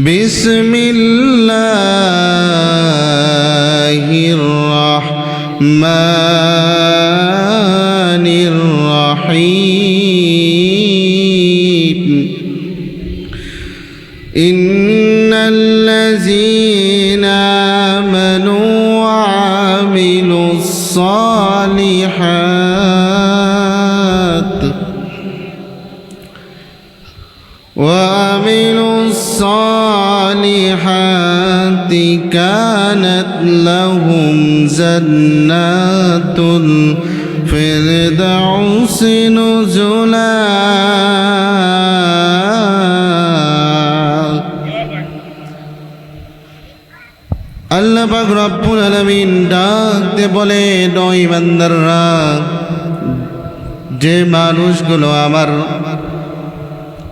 بسم الله الرحمن الرحيم. إن الذين آمنوا وعملوا الصالحات الصالحات كانت لهم جنات الفردوس نزلا আল্লাহ পাক রব্বুল আলামিন ডাকতে বলে নয় বান্দাররা যে মানুষগুলো আমার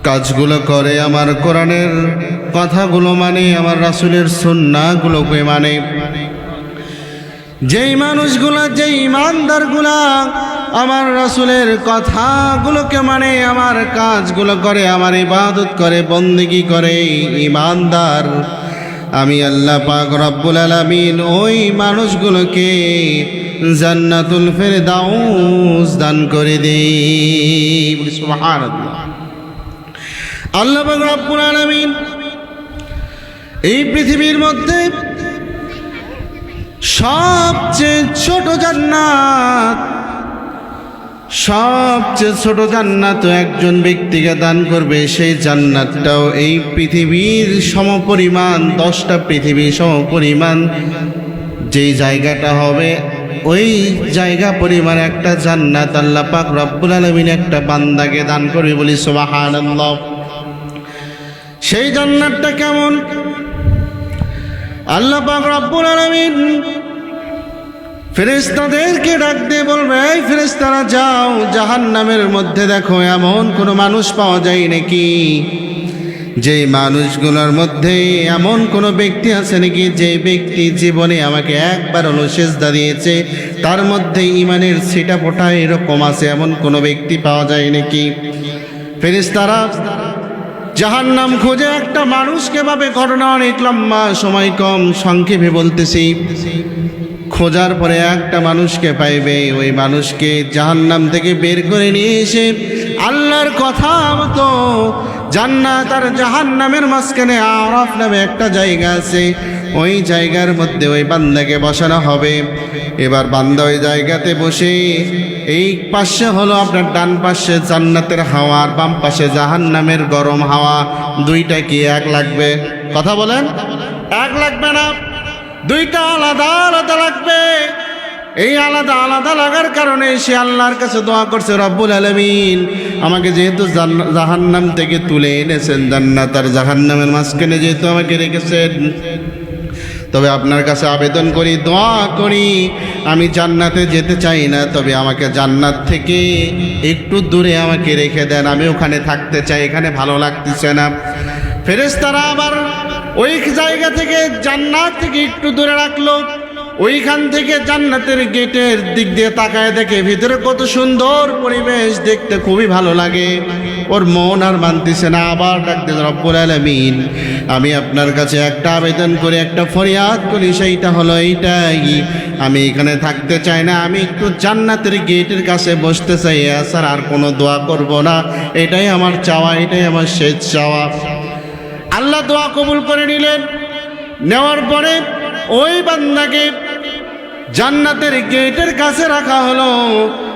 কাজগুলো করে আমার কোরআনের কথাগুলো মানে আমার রাসূলের সুন্নাহগুলোকে মানে। যেই মানুষগুলো, যেই ইমানদারগুলা আমার রাসুলের কথাগুলোকে মানে আমার কাজগুলো করে, আমার ইবাদত করে, বন্দিগি করে, ইমানদার, আমি আল্লাহ পাক রব্বুল আলামিন ওই মানুষগুলোকে জান্নাতুল ফেরদাউস দান করে দেই। সুবহানাল্লাহ। আল্লাহ রব্বুল এই পৃথিবীর মধ্যে সবচেয়ে ছোট জান্নাত, সবচেয়ে ছোট জান্নাত একজন ব্যক্তিকে দান করবে, সেই জান্নাতটাও এই পৃথিবীর সমপরিমাণ, দশটা পৃথিবীর সমপরিমাণ, যেই জায়গাটা হবে ওই জায়গা পরিমাণ একটা জান্নাত আল্লাহ পাক রব্বুল আলমিন একটা বান্দাকে দান করবে বলি সুবহানাল্লাহ। সেই জান্নাতটা কেমন? আল্লাহ পাক রব্বুল আলামিন ফেরেশতাদেরকে ডাক দিয়ে বলবে, এই ফেরেশতারা যাও, জাহান্নামের মধ্যে দেখো, এমন কোনো মানুষ পাওয়া যায় নাকি? যে মানুষগুলোর মধ্যে এমন কোনো ব্যক্তি আছে নাকি যে ব্যক্তি জীবনে আমাকে একবার সেজদা দিয়েছে, তার মধ্যে ইমানের ছিটা ফোটা এরকম আছে, এমন কোনো ব্যক্তি পাওয়া যায় নাকি? ফেরেশতারা জাহান্নাম খুঁজে একটা মানুষকে ভাবে ঘটনা অনেক লম্বা, সময় কম, সংক্ষেপে বলতেছি। খোঁজার পরে একটা মানুষকে পাইবে, ওই মানুষকে জাহান্নাম থেকে বের করে নিয়ে এসে আল্লাহর কথা মতো জান্নাত আর জাহান্নামের মাঝখানে আরফ নামে একটা জায়গা আছে। ওই জায়গার মধ্যে ওই বান্দাকে বসানো হবে। এবার বান্দা ওই জায়গাতে বসে এই পাশে হলো আপনার ডান পাশে জান্নাতের হাওয়া আর বাম পাশে জাহান্নামের গরম হাওয়া। দুইটা কি এক লাগবে? কথা বলেন? এক লাগবে না। দুইটা আলাদা আলাদা লাগবে। এই আলাদা আলাদা লাগার কারণে সে আল্লাহর কাছে দোয়া করছে, রব্বুল আলমিন, আমাকে যেহেতু জাহান্নাম থেকে তুলে এনেছেন জান্নাত, আর জাহান্নামের মাঝখানে যেহেতু আমাকে রেখেছেন তবে আপনার কাছে আবেদন করি, দোয়া করি। আমি জান্নাতে যেতে চাই না, তবে আমাকে জান্নাত থেকে একটু দূরে আমাকে রেখে দেন। আমি ওখানে থাকতে চাই, এখানে ভালো লাগতেছে না। ফেরেস্তারা আবার ওই জায়গা থেকে জান্নাত থেকে একটু দূরে রাখল। ওইখান থেকে জান্নাতের গেটের দিক দিয়ে তাকায় দেখে ভিতরে কত সুন্দর পরিবেশ দেখতে খুবই ভালো লাগে। ওর মন আর মানতেছে না, আবার ডাকতে রব্বুল আলমিন, আমি আপনার কাছে একটা আবেদন করে, একটা ফরিয়াদ করি, সেইটা হলো এইটাই। আমি এখানে থাকতে চাই না, আমি একটু জান্নাতের গেটের কাছে বসতে চাই স্যার আর কোনো দোয়া করব না। এটাই আমার চাওয়া, এটাই আমার শেষ চাওয়া। আল্লাহ দোয়া কবুল করে নিলেন। নেওয়ার পরে ওই বান্দাকে জান্নাতের গেটের কাছে রাখা হলো।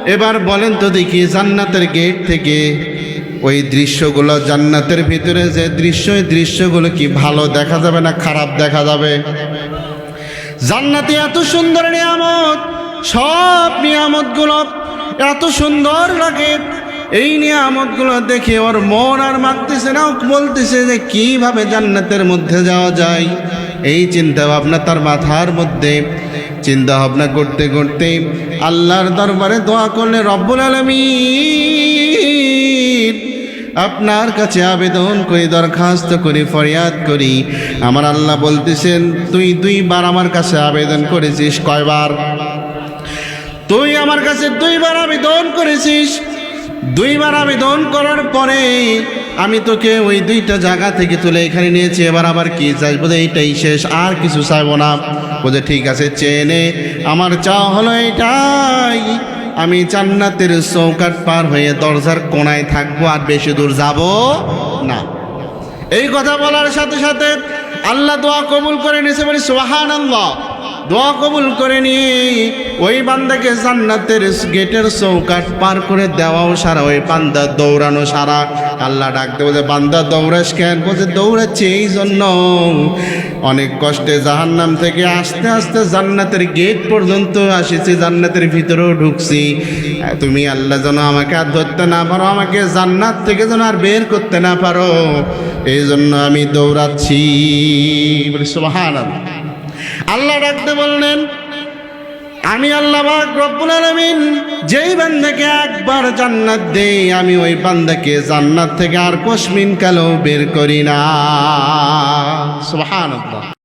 এবার বলেন তো দেখি জান্নাতের গেট থেকে ওই দৃশ্যগুলো জান্নাতের ভিতরে যে দৃশ্য, এই দৃশ্যগুলো কি ভালো দেখা যাবে না খারাপ দেখা যাবে? জান্নাতে এত সুন্দর নিয়ামত, সব নিয়ামতগুলো এত সুন্দর লাগে। এই নিয়ামতগুলো দেখে ওর মন আর মানতেছে না বলতেছে যে কীভাবে জান্নাতের মধ্যে যাওয়া যায়? এই চিন্তা ভাবনা তার মাথার মধ্যে। চিন্তা ভাবনা করতে করতে আল্লাহর দরবারে দোয়া করলে রব্বুল আলমিন, আপনার কাছে আবেদন করি, দরখাস্ত করি, ফরিয়াদ করি। আমার আল্লাহ বলতেছেন, তুই দুইবার আমার কাছে আবেদন করেছিস। কয়বার? তুই আমার কাছে দুইবার আবেদন করেছিস। দুইবার আবেদন করার পরে আমি তোকে ওই দুইটা জায়গা থেকে তুলে এখানে নিয়েছি। এবার আবার কি চাই? বোধ এইটাই শেষ, আর কিছু চাইব না। বোধ ঠিক আছে, চেনে। আমার চাওয়া হলো এটাই আমি জান্নাতের চৌকাট পার হয়ে দরজার কোনায় থাকব আর বেশি দূর যাব না। এই কথা বলার সাথে সাথে আল্লাহ দোয়া কবুল করে নিয়েছে, বলি সোহান আল্লাহ দোয়া কবুল করে নিয়ে ওই বান্দাকে জান্নাতের গেটের চৌকাট পার করে দেওয়াও সারা। ওই বান্দা দৌড়ানো সারা। আল্লাহ ডাকতে যে বান্দা, দৌড়াস কেন? বলছে, দৌড়াচ্ছে এই জন্য। অনেক কষ্টে জাহান্নাম থেকে আস্তে আস্তে জান্নাতের গেট পর্যন্ত আসেছি, জান্নাতের ভিতরেও ঢুকছি। তুমি আল্লাহ যেন আমাকে আর ধরতে না পারো, আমাকে জান্নাত থেকে যেন আর বের করতে না পারো। এই জন্য আমি দৌড়াচ্ছি। বলি সুবাহান আল্লাহ ডাকতে বললেন, আমি আল্লাহ রব্বুল আলমিন, যেই বান্দাকে একবার জান্নাত দেই, আমি ওই বান্দাকে জান্নাত থেকে আর কসমিন কালো বের করি না।